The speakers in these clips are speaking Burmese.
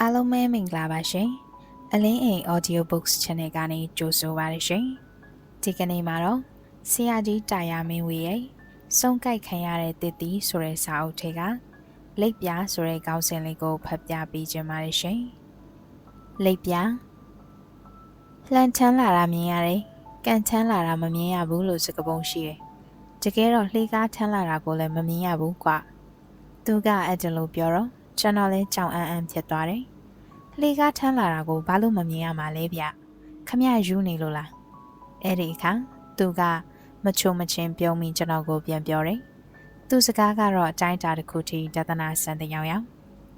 အားလုံးပဲမင်္ဂလာပါရှင်အလင်းအိမ် audio books channel ကနေကြိုဆိုပါရရှင်ဒီကနေ့မှာတော့ဆရာကြီးတာယာမင်းဝေရဲ့စုံကြိုက်ခံရတဲ့တစ်တီဆိုတဲ့စာအုပ်ထဲကလိပ်ပြားဆိုတဲ့ခေါင်းစဉ်လေးကိုဖတ်ပြပေးခြင်းပါရရှင်လိပ်ပြားလှန်ချမ်းလာတာမြင်ရတယ်ကန်ချမ်းလာတာမမြင်ရဘူးလို့စကားပုံရှိတယ်တကယ်တော့လှေကားချမ်းလာတာကိုလည်းမမြင်ရဘူးကွာသူကအဲ့ဒါလိုပြောတော့ ကျွန်တော်လည်းကြောင်အန်းအန်းဖြစ်သွားတယ်။လေကားထမ်းလာတာကိုဘာလို့မမြင်ရမှာလဲဗျ။ခမရယူနေလို့လား။အဲ့ဒီအခါသူကမချုံမချင်းပြုံးပြီးကျွန်တော်ကိုပြန်ပြောတယ်။သူစကားကတော့အတိုင်းတာတစ်ခုထိတသနာဆန်တယောင်ယောင်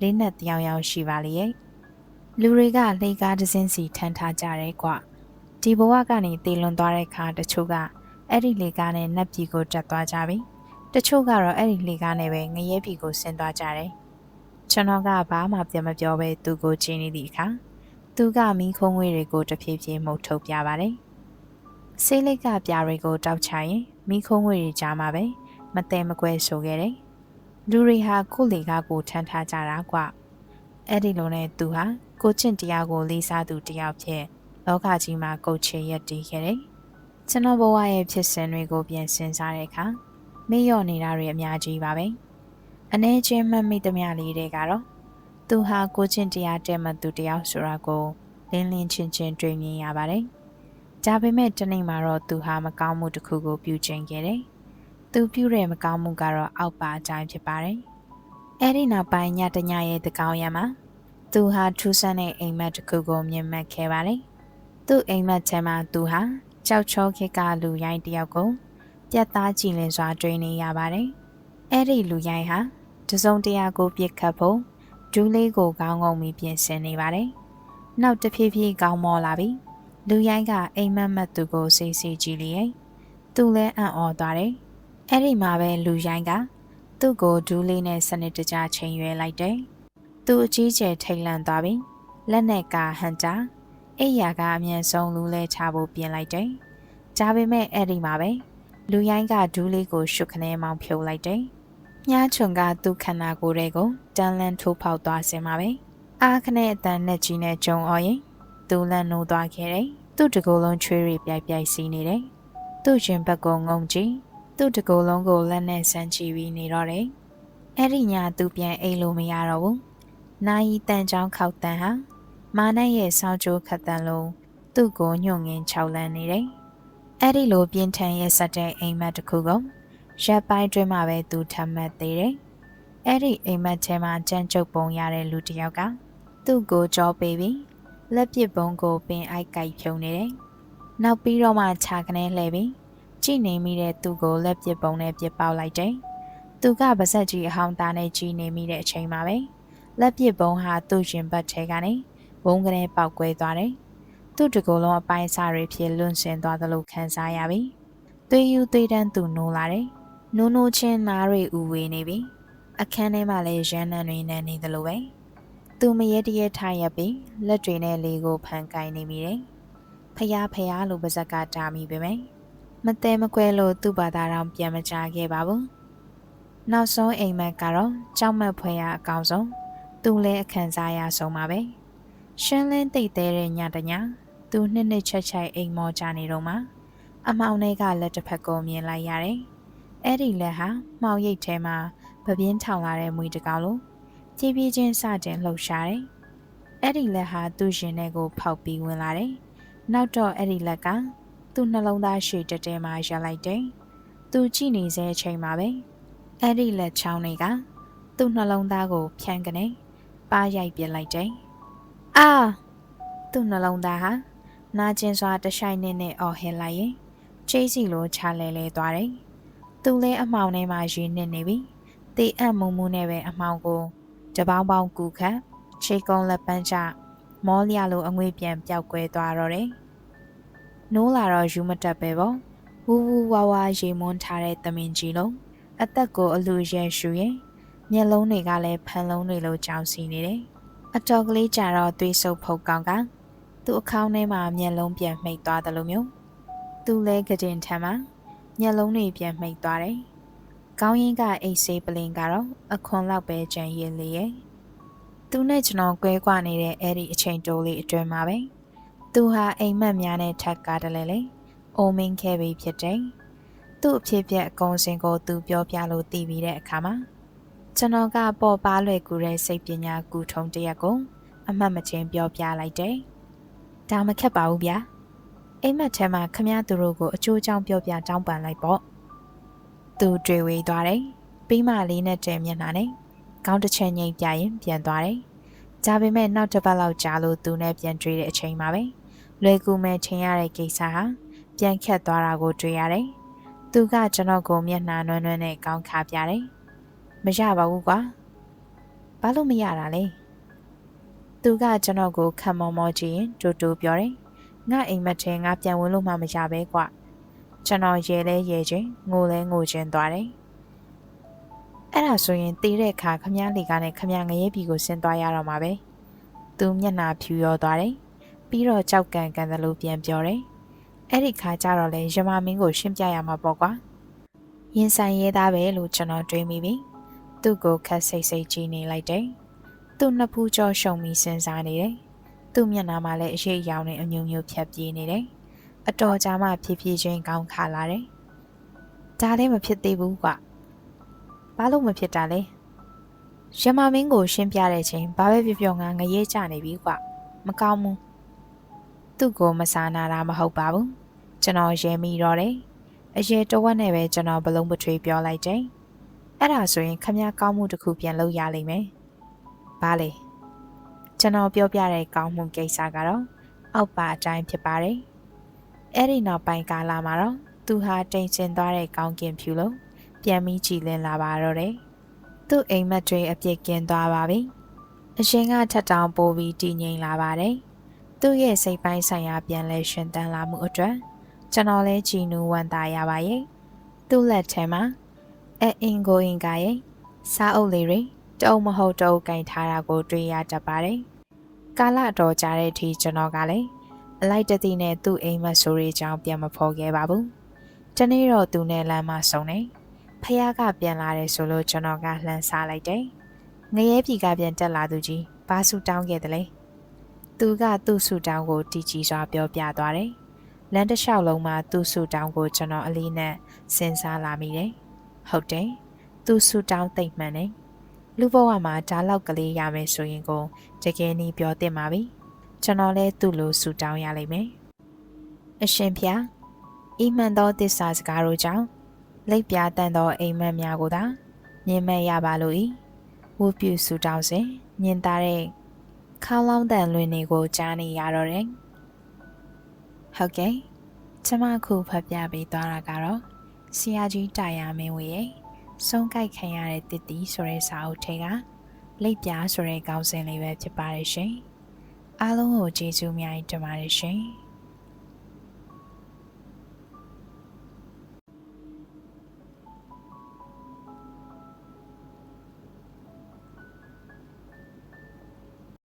လေးနဲ့တယောင်ယောင်ရှိပါလေရဲ့။လူတွေကလေကားတစ်စင်းစီထမ်းထားကြတယ်ကွ။ဒီဘဝကနေတည်လွန်သွားတဲ့ခါတချို့ကအဲ့ဒီလေကားနဲ့နတ်ပြည်ကိုတက်သွားကြပြီ။တချို့ကတော့အဲ့ဒီလေကားနဲ့ပဲငရဲပြည်ကိုဆင်းသွားကြတယ်။ ကျွန်တော်ကဘာမှပြန်မပြောဘဲသူ့ကိုချင်းနေသည့်အခါသူကမီးခုံးငွေတွေကိုတဖြည်းဖြည်းမှုတ်ထုတ်ပြပါတယ်။ဆေးလိပ်ကပြားတွေကိုတောက်ချရင်မီးခုံးငွေတွေကြားမှာပဲမတဲမကွဲဆိုခဲ့တယ်။လူတွေဟာကိုယ့်လေကားကိုထမ်းထားကြတာကွ။အဲ့ဒီလိုနဲ့သူဟာကိုချင်းတရားကိုလေးစားသူတယောက်ဖြစ်လောကကြီးမှာကုတ်ချေရက်တည်ခဲ့တယ်။ကျွန်တော်ဘဝရဲ့ဖြစ်စဉ်တွေကိုပြန်စဉ်းစားတဲ့အခါမေ့လျော့နေတာတွေအများကြီးပါပဲ။ အနေချင်းမှတ်မိသမျှလေးတွေကတော့သူဟာကိုချင်းတရားတဲ့မှသူတယောက်ဆိုတာကိုလင်းလင်းချင်းချင်းတွေ့မြင်ရပါတယ်။ဒါပေမဲ့တနေ့မှာတော့သူဟာမကောင်းမှုတစ်ခုကိုပြုကျင့်ခဲ့တယ်။သူပြုတဲ့မကောင်းမှုကတော့အောက်ပါအတိုင်းဖြစ်ပါတယ်။အဲ့ဒီနောက်ပိုင်းညတညရဲ့တကောင်ရမှာသူဟာထူးဆန်းတဲ့အိမ်မက်တစ်ခုကိုမြင်မှတ်ခဲ့ပါတယ်။သူ့အိမ်မက်ထဲမှာသူဟာကြောက်ချောခေတ်ကလူရိုင်းတယောက်ကိုပြတ်သားကြည်လင်စွာတွေ့နေရပါတယ်။အဲ့ဒီလူရိုင်းဟာ တစုံတရာကိုပြစ်ခတ်ဖို့ဒူးလေးကိုကောင်းကောင်းပြီးပြင်ဆင်နေပါတယ်။နောက်တဖြည်းဖြည်းကောင်းမောလာပြီ။လူရိုင်းကအိမ်မက်မက်သူကိုစိတ်စိတ်ကြည့်လျက်သူလည်းအံ့ဩသွားတယ်။အဲ့ဒီမှာပဲလူရိုင်းကသူ့ကိုဒူးလေးနဲ့စနစ်တကျချိန်ရွယ်လိုက်တယ်။သူအကြီးကျယ်ထိတ်လန့်သွားပြီ။လက်နဲ့ကဟန်တာအိယာကအမြန်ဆုံးလူလဲချဖို့ပြင်လိုက်တယ်။ဒါပေမဲ့အဲ့ဒီမှာပဲလူရိုင်းကဒူးလေးကိုရှုပ်ခနဲမောင်းဖြုတ်လိုက်တယ်။ မြားချုံကသူ့ခန္ဓာကိုယ်တွေကိုတန်လန့်ထိုးဖောက်သွားစင်ပါပဲအားခနဲ့အတန်နဲ့ကြီးနဲ့ဂျုံအော်ရင်သူလန့်နိုးသွားခဲ့တယ်သူ့တကူလုံးချွေးရီပြိုက်ပြိုက်စီးနေတယ်သူ့ရင်ဘက်ကိုငုံကြည့်သူ့တကူလုံးကိုလက်နဲ့ဆန်းချီပြီးနေတော့တယ်အဲ့ဒီညသူပြန်အိမ်လို့မရတော့ဘူးနိုင်တန်ချောင်းခောက်တန်ဟာမာနရဲ့ဆောင်းကြိုးခတ်တန်လုံးသူ့ကိုညှို့ငင်းခြောက်လန်းနေတယ်အဲ့ဒီလိုပြင်းထန်ရဲ့ဆက်တဲ့အိမ်မက်တစ်ခုက ရက်ပိုင်းတွင်းမှာပဲသူထမ်းမှတ်သေးတယ်။အဲ့ဒီအိမ်မက်ထဲမှာကြမ်းကြုတ်ပုံရတဲ့လူတစ်ယောက်ကသူ့ကိုကြောပေးပြီးလက်ပစ်ပုံကိုပင်အိုက်ကိုက်ဖြုံနေတယ်။နောက်ပြီးတော့မှခြာကနေလှည့်ပြီးကြည့်နေမိတဲ့သူ့ကိုလက်ပစ်ပုံနဲ့ပစ်ပေါက်လိုက်တယ်။သူကပါဇက်ကြီးအဟောင်းသားနဲ့ကြည့်နေမိတဲ့အချိန်မှာပဲလက်ပစ်ပုံဟာသူ့ရင်ဘတ်ထဲကနေဘုံကနေပေါက်ကွဲသွားတယ်။သူ့တကူလုံးအပိုင်းစားတွေဖြစ်လွန့်စင်သွားသလိုခံစားရပြီ။သွေးယူသွေးတန်းသူနိုးလာတယ်။ နိုးနိုးချင်းနားတွေဥဝေးနေပြီအခန်းထဲမှာလည်းရန်နံတွေနဲ့နေသလိုပဲသူမရဲတရဲထားရပြီးလက်တွေနဲ့လေကိုဖန်ကိုင်းနေမိတယ်ဖျားဖျားလို့ပါဇက်ကတာမိပေမဲ့မတဲမကွဲလို့သူ့ဘာသာတော်ပြန်မကြခဲ့ပါဘူးနောက်ဆုံးအိမ်မက်ကတော့ကြောက်မက်ဖွယ်ရအကောင်ဆုံးသူလည်းအခန်းစားရဆုံးပါပဲရှင်းလင်းတိတ်သေးတဲ့ညတညသူနှစ်နှစ်ချက်ချက်အိမ်မောကြနေတော့မှအမောင်တွေကလက်တစ်ဖက်ကိုမြင်လိုက်ရတယ် အဲ့ဒီလက်ဟာမှောင်ရိပ်ထဲမှာပပြင်းထောင်လာတဲ့မွေတကောင်လိုဖြည်းဖြည်းချင်းစတင်လှုပ်ရှားတယ်။အဲ့ဒီလက်ဟာသူ့ရင်ထဲကို ဖောက်ပြီးဝင်လာတယ်။နောက်တော့အဲ့ဒီလက်ကသူ့နှလုံးသားရှည်တဲတဲမှာရပ်လိုက်တယ်။သူကြည့်နေစေအချိန်မှာပဲအဲ့ဒီလက်ချောင်းတွေကသူ့နှလုံးသားကို ဖြန်းကနေပါရိုက်ပြလိုက်တယ်။အာသူ့နှလုံးသားဟာနာကျင်စွာတရှိုင်နေနဲ့အော်ဟစ်လိုက်ရင်ချေးစီလိုချလဲလဲသွားတယ်။ သူလဲအမှောင်ထဲမှာရေနစ်နေပြီတေအံ့မုံမှုနဲ့ပဲအမှောင်ကိုတပေါင်းပေါင်းကူခတ်ခြေကုံလက်ပန်းချမောလျလိုအငွေ့ပြန်ပျောက်ကွဲသွားတော့တယ်နိုးလာတော့ယူမတက်ပဲပေါ့ဝူဝူဝါဝါရေမွန်းထားတဲ့သမင်ကြီးလုံးအသက်ကိုအလူရဲရှူရင်မျက်လုံးတွေကလည်းဖန်လုံးတွေလိုကြောင်စီနေတယ်အတော်ကလေးကြတော့သွေးဆုပ်ဖုတ်ကောင်းကသူ့အခေါင်းထဲမှာမျက်လုံးပြန်မှိတ်သွားတယ်လို့မျိုးသူလဲကတင်ထမ်းမှာ မျက်လုံးတွေပြန်မှိတ်သွားတယ်။ကောင်းရင်ကအိတ်ဆေးပလင်ကတော့အခွန်လောက်ပဲကြံရည်လေရဲ့။သူနဲ့ကျွန်တော်ကွဲကွာနေတဲ့အဲ့ဒီအချိန်တိုးလေးအတွင်းမှာပဲသူဟာအိမ်မက်များနဲ့ထပ်ကားတယ်လေလေအိုမင်းခဲ့ပြီးဖြစ်တယ်သူ့အဖြစ်ပြက်အကုန်စင်ကိုသူပြောပြလို့သိပြီးတဲ့အခါမှာကျွန်တော်ကပေါ်ပါလွယ်ကူတဲ့စိတ်ပညာကူထုံတစ်ရက်ကိုအမှတ်မချင်းပြောပြလိုက်တယ်ဒါမခက်ပါဘူးဗျာ အိမ်မက်ထဲမှာခမည်းသူတို့ကိုအချိုးချောင်းပြောပြတောင်းပန်လိုက်ပေါ့သူတွေ့ဝေးသွားတယ်ပြီးမှလေးနဲ့တဲမျက်နှာနဲ့ကောင်းတစ်ချက်ငိမ့်ပြရင်ပြန်သွားတယ်။ဒါပေမဲ့နောက်တစ်ပတ်လောက်ကြာလို့သူနဲ့ပြန်တွေ့တဲ့အချိန်မှာပဲလွယ်ကူမဲ့ထင်ရတဲ့ကိစ္စဟာပြန်ခတ်သွားတာကိုတွေ့ရတယ်။သူကကျွန်တော်ကိုမျက်နှာနွမ်းနွမ်းနဲ့ကောင်းခါပြတယ်။မရပါဘူးကွာ။ဘာလို့မရတာလဲ။သူကကျွန်တော်ကိုခံမော်မော်ကြည့်ရင်တူတူပြောတယ်။ ငါအိမ်မက်ထဲငါပြန်ဝင်လို့မှမရပဲကွာ။ကျွန်တော်ရဲလဲရဲချင်းငိုလဲငိုချင်းသွားတယ်။အဲ့ဒါဆိုရင်တေးတဲ့အခါခမည်းလေကနဲ့ခမည်းငရဲပြီကိုဆင်းသွားရတော့မှာပဲသူမျက်နှာဖြူရောသွားတယ်ပြီးတော့ကြောက်ကန်ကန်သလိုပြန်ပြောတယ်အဲ့ဒီခါကျတော့လေရမမင်းကိုရှင်းပြရမှာပေါ့ကွာရင်ဆိုင်ရဲသားပဲလို့ကျွန်တော်တွေးမိပြီသူ့ကိုခက်စိတ်စိတ်ကြည့်နေလိုက်တယ်သူ့နှစ်ဖူးကြောရှုံပြီးစဉ်းစားနေတယ် သူ့မျက်နှာမှာလည်းအရှိရောင်နဲ့အညုံညုံဖြတ်ပြေးနေတယ်အတော်ကြာမှဖြည်းဖြည်းချင်းကောင်းခါလာတယ်ဒါလည်းမဖြစ်သေးဘူးကွာဘာလို့မဖြစ်တာလဲရမမင်းကိုရှင်းပြတဲ့ချိန်ဘာပဲပြောပြောငါငရဲကြနေပြီကွမကောင်းဘူးသူ့ကိုမစာနာတာမဟုတ်ပါဘူးကျွန်တော်ရဲမိတော့တယ်အရေးတဝက်နဲ့ပဲကျွန်တော်ဘလုံးပထွေးပြောလိုက်တယ်အဲ့ဒါဆိုရင်ခမကောင်းမှုတစ်ခုပြန်လုပ်ရလိမ့်မယ်ဘာလဲ ကျွန်တော်ပြောပြတဲ့ကောင်းမှုကိစ္စကတော့အောက်ပါအတိုင်းဖြစ်ပါတယ်အဲ့ဒီနောက်ပိုင်းကာလမှာတော့သူဟာတိမ်ကျင်သွားတဲ့ကောင်းကင်ဖြူလို့ပြန်ပြီးကြည်လင်လာပါတော့တယ်။သူ့အိမ်မက်တွေအပြစ်ကင်းသွားပါပြီ။အရှင်ကထက်တောင်ပိုပြီးတည်ငြိမ်လာပါတယ်။သူ့ရဲ့စိတ်ပိုင်းဆိုင်ရာပြန်လဲရှင်သန်လာမှုအတွက်ကျွန်တော်လည်းကြည်နူးဝမ်းသာရပါရဲ့။သူ့လက်ထဲမှာအအင်ကိုအင်ကရဲ့စားအုပ်လေးတွေ တုံးမဟုတ်တုံးကင်ထားတာကိုတွေ့ရတတ်ပါတယ်။ကာလတော်ကြာတဲ့အထိကျွန်တော်ကလည်းအလိုက်တသိနဲ့သူ့အိမ်မက်ဆိုးတွေကြောင့်ပြန်မဖော်ခဲ့ပါဘူး။တနေ့တော့သူနဲ့လမ်းမဆုံနေ။ဖះကပြန်လာတယ်ဆိုလို့ကျွန်တော်ကလှမ်းစားလိုက်တယ်။ငရဲပြည်ကပြန်တက်လာသူကြီးဘာဆူတောင်းခဲ့တယ်လဲ။သူကသူ့ဆူတောင်းကိုတီကြီးစွာပြောပြသွားတယ်။လမ်းတစ်လျှောက်လုံးမှာသူ့ဆူတောင်းကိုကျွန်တော်အလေးနဲ့စဉ်းစားလာမိတယ်။ဟုတ်တယ်။သူ့ဆူတောင်းသိမ့်မှန်တယ်။ လူဘဝမှာဓာလောက်ကလေးရမယ်ဆိုရင်ကိုတကယ်နီးပြောတင်ပါပြီ။ကျွန်တော်လည်းသူ့လိုဆူတောင်းရလိမ့်မယ်။အရှင်ဖျားဤမှန်သောတစ္ဆာစကားတို့ကြောင့်လိပ်ပြားတန်သောအိမ်မက်များကိုသာမြင်မဲ့ရပါလို့ဤဝုပြူဆူတောင်းစဉ်ညင်သားတဲ့ခေါင်းလောင်းတန်လွင်တွေကိုကြားနေရတော့တယ်ဟုတ်ကဲ့ကျမခုဖတ်ပြပေးသွားတာကတော့ဆရာကြီးတာယာမင်းဝေရဲ့ ဆုံးကိုက်ခံရတဲ့တစ်တီဆိုတဲ့စာအုပ်ထဲကလိပ်ပြားဆိုတဲ့ခေါင်းစဉ်လေးပဲဖြစ်ပါတယ်ရှင်အားလုံးကိုကျေးဇူးများတင်ပါတယ်ရှင်